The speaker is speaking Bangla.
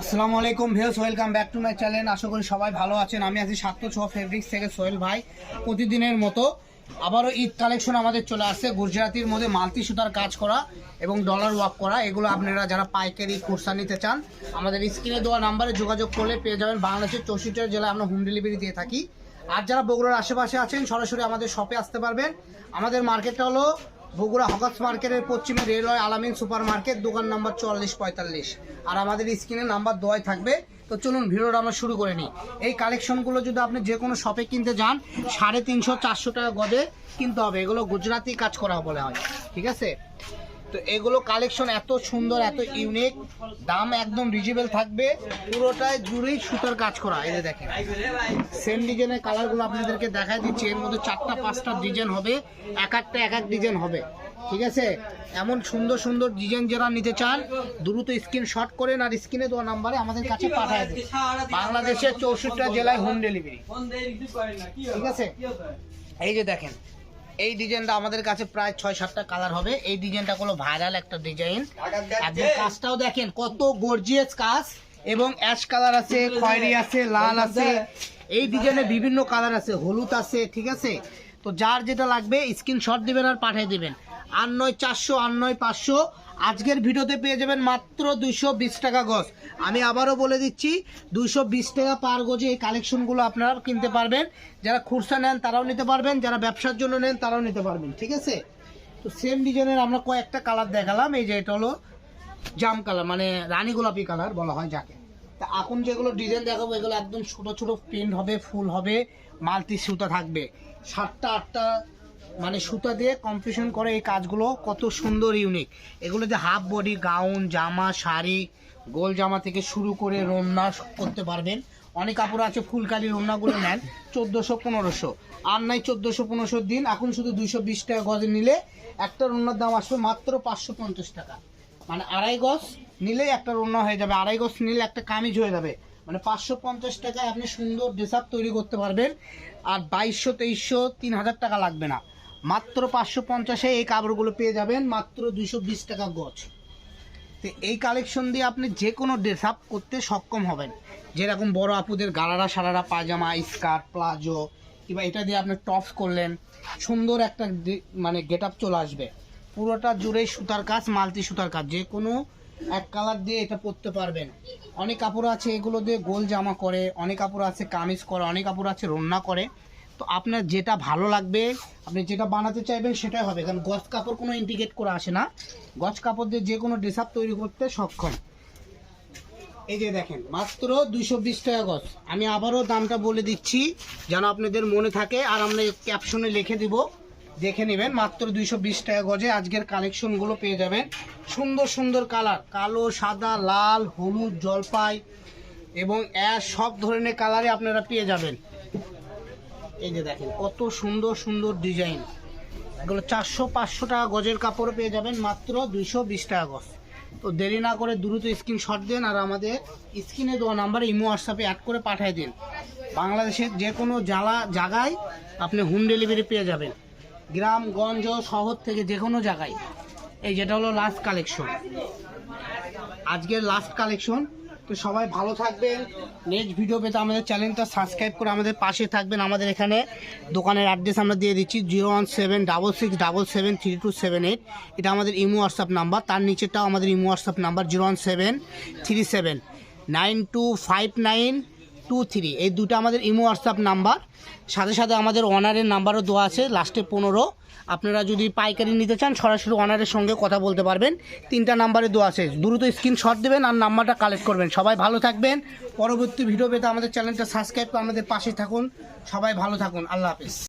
আসসালামু আলাইকুম views welcome back to my channel. আশা করি সবাই ভালো আছেন। আমি আছি সাতশো ছ ফেব্রিক্স থেকে সোহেল ভাই। প্রতিদিনের মতো আবারও ঈদ কালেকশন আমাদের চলে আসছে। গুজরাতির মধ্যে মাল্টি সুতার কাজ করা এবং ডলার ওয়ার্ক করা। এগুলো আপনারা যারা পাইকারি খুরসা নিতে চান, আমাদের স্ক্রিনে দেওয়া নাম্বারে যোগাযোগ করলে পেয়ে যাবেন। বাংলাদেশের চৌষট্টি জেলায় আমরা হোম ডেলিভারি দিয়ে থাকি। আর যারা বগুড়ার আশেপাশে আছেন, সরাসরি আমাদের শপে আসতে পারবেন। আমাদের মার্কেটটা হলো বগুড়া হকাস মার্কেটের পশ্চিমে রেলওয়ে আলামিন সুপার মার্কেট দোকান নাম্বার চুয়াল্লিশ পঁয়তাল্লিশ। আর আমাদের স্ক্রিনে নাম্বার দয় থাকবে। তো চলুন ভিডিওটা আমরা শুরু করে নিই। এই কালেকশনগুলো যদি আপনি যে কোনো শপে কিনতে যান, সাড়ে তিনশো চারশো টাকা গদে কিনতে হবে। এগুলো গুজরাতি কাজ করা বলে হয়। ঠিক আছে? তো এগুলো কালেকশন এত সুন্দর, এত ইউনিক দাম একদম রিজনেবল থাকবে। পুরোটাই জুড়েই সুতার কাজ করা, এই যে দেখেন। সেম ডিজাইনের কালারগুলো আপনাদেরকে দেখাই দিচ্ছি, এর মধ্যে চারটা, পাঁচটা ডিজাইন হবে, এক একটা, এক এক ডিজাইন হবে, ঠিক আছে? এমন সুন্দর সুন্দর ডিজাইন যারা নিতে চান, দ্রুত স্ক্রিন স্ক্রিনশট করেন আর স্ক্রিনে দেওয়া নাম্বারে আমাদের কাছে পাঠায় দিন। বাংলাদেশের চৌষট্টি জেলায় হোম ডেলিভারি ঠিক আছে? এই যে দেখেন এই ডিজাইনটা আমাদের কাছে প্রায় ছয় সাতটা কালার হবে। এই ডিজাইনটা কোনো ভাইরাল একটা ডিজাইন। কাজটাও দেখেন কত গর্জিয়াস কাজ। এবং অ্যাশ কালার আছে খয়েরি আছে লাল আছে। এই ডিজাইনে বিভিন্ন কালার আছে হলুদ আছে ঠিক আছে? তো যার যেটা লাগবে স্ক্রিনশট দিবেন আর পাঠিয়ে দিবেন। আর নয় চারশো আর নয় পাঁচশো আজকের ভিডিওতে পেয়ে যাবেন মাত্র দুইশো বিশ টাকা গজ। আমি আবারও বলে দিচ্ছি, দুইশো বিশ টাকা পার গজে এই কালেকশনগুলো আপনারা কিনতে পারবেন। যারা খুরসা নেন, তারাও নিতে পারবেন। যারা ব্যবসার জন্য নেন, তারাও নিতে পারবেন, ঠিক আছে? তো সেম ডিজাইনের আমরা কয়েকটা কালার দেখালাম। এই যে এটা হলো জাম কালার মানে রানী গোলাপি কালার বলা হয় যাকে। তা এখন যেগুলো ডিজাইন দেখাবো, এগুলো একদম ছোটো ছোটো প্রিন্ট হবে, ফুল হবে, মাল্টি সুতা থাকবে। সাতটা, আটটা মানে সুতা দিয়ে কম্পিটিশন করে এই কাজগুলো কত সুন্দর ইউনিক এগুলো যে হাফ বডি গাউন জামা, শাড়ি, গোল জামা থেকে শুরু করে রন্না করতে পারবেন। অনেক কাপড় আছে, ফুলকালি রন্নাগুলো নেন, চোদ্দোশো পনেরোশো। আর নাই চোদ্দোশো পনেরোশো দিন, এখন শুধু দুইশো বিশ টাকা গজে নিলে একটা রন্নার দাম আসবে মাত্র পাঁচশো পঞ্চাশ টাকা। মানে আড়াই গজ নিলে একটা রন্না হয়ে যাবে, আড়াই গজ নিলে একটা কামিজ হয়ে যাবে। মানে পাঁচশো পঞ্চাশ টাকায় আপনি সুন্দর ড্রেস তৈরি করতে পারবেন। আর বাইশশো, তেইশশো, তিন হাজার টাকা লাগবে না। মাত্র পাঁচশো পঞ্চাশে এই কাপড়গুলো পেয়ে যাবেন, মাত্র দুইশো বিশ টাকা গজ। তো এই কালেকশন দিয়ে আপনি যে কোনো ড্রেস আপ করতে সক্ষম হবেন। যেরকম বড় আপুদের gharara sharara pyjama skirt palazzo কিংবা এটা দিয়ে আপনি টপস করলেন, সুন্দর একটা মানে গেট আপ চলে আসবে। পুরোটা জুড়ে সুতার কাজ মাল্টি সুতার কাজ, যে কোনো এক কালার দিয়ে এটা পরতে পারবেন। অনেক কাপড় আছে এগুলো দিয়ে গোল জামা করে, অনেক কাপড় আছে কামিজ করে, অনেক কাপড় আছে রান্না করে। তো আপনার যেটা ভালো লাগবে, আপনি যেটা বানাতে চাইবেন সেটাই হবে। কারণ গজ কাপড় কোনো ইন্ডিকেট করে আসে না। গজ কাপড় দিয়ে যে কোনো ড্রেস তৈরি করতে সক্ষম। এই যে দেখেন, মাত্র দুইশো বিশ টাকা গজ আমি আবারও দামটা বলে দিচ্ছি, যেন আপনাদের মনে থাকে। আর আমরা ক্যাপশনে লিখে দিব। দেখে নেবেন, মাত্র দুইশো বিশ টাকা গজে আজকের কালেকশনগুলো পেয়ে যাবেন। সুন্দর সুন্দর কালার কালো, সাদা, লাল, হলুদ, জলপাই এবং অ্যাশ, সব ধরনের কালারে আপনারা পেয়ে যাবেন। এই যে দেখেন, কত সুন্দর সুন্দর ডিজাইন। এগুলো চারশো, পাঁচশো টাকা গজের কাপড় পেয়ে যাবেন, মাত্র দুইশো বিশ টাকা গজ। তো দেরি না করে দ্রুত স্ক্রিনশট দেন আর আমাদের স্ক্রিনে দেওয়া নাম্বারে ইমো হোয়াটসঅ্যাপে অ্যাড করে পাঠিয়ে দিন। বাংলাদেশের যে কোনো জ্বালা, জায়গায় আপনি হোম ডেলিভারি পেয়ে যাবেন। গ্রাম, গঞ্জ শহর থেকে যে কোনো জায়গায়। এই যেটা হলো লাস্ট কালেকশন আজকের লাস্ট কালেকশন তো সবাই ভালো থাকবেন। নেক্সট ভিডিও পেতে আমাদের চ্যানেলটা সাবস্ক্রাইব করে আমাদের পাশে থাকবেন। আমাদের এখানে দোকানের অ্যাড্রেস আমরা দিয়ে দিচ্ছি zero one seven double six double seven three two seven eight এটা আমাদের ইমো হোয়াটসঅ্যাপ নাম্বার তার নিচেটাও আমাদের Imo WhatsApp number zero one seven three seven nine two five nine two three এই দুটো আমাদের ইমো হোয়াটসঅ্যাপ নাম্বার। সাথে সাথে আমাদের অনারের নাম্বারও দেওয়া আছে লাস্টে পনেরো। আপনারা যদি পাইকারি নিতে চান, সরাসরি অনারের সঙ্গে কথা বলতে পারবেন। তিনটা নাম্বারে দেওয়া আছে। দ্রুত স্ক্রিনশট দেবেন আর নাম্বারটা কালেক্ট করবেন। সবাই ভালো থাকবেন। পরবর্তী ভিডিও পেতে আমাদের চ্যানেলটা সাবস্ক্রাইব করে আমাদের পাশে থাকুন। সবাই ভালো থাকুন। আল্লাহ হাফিজ।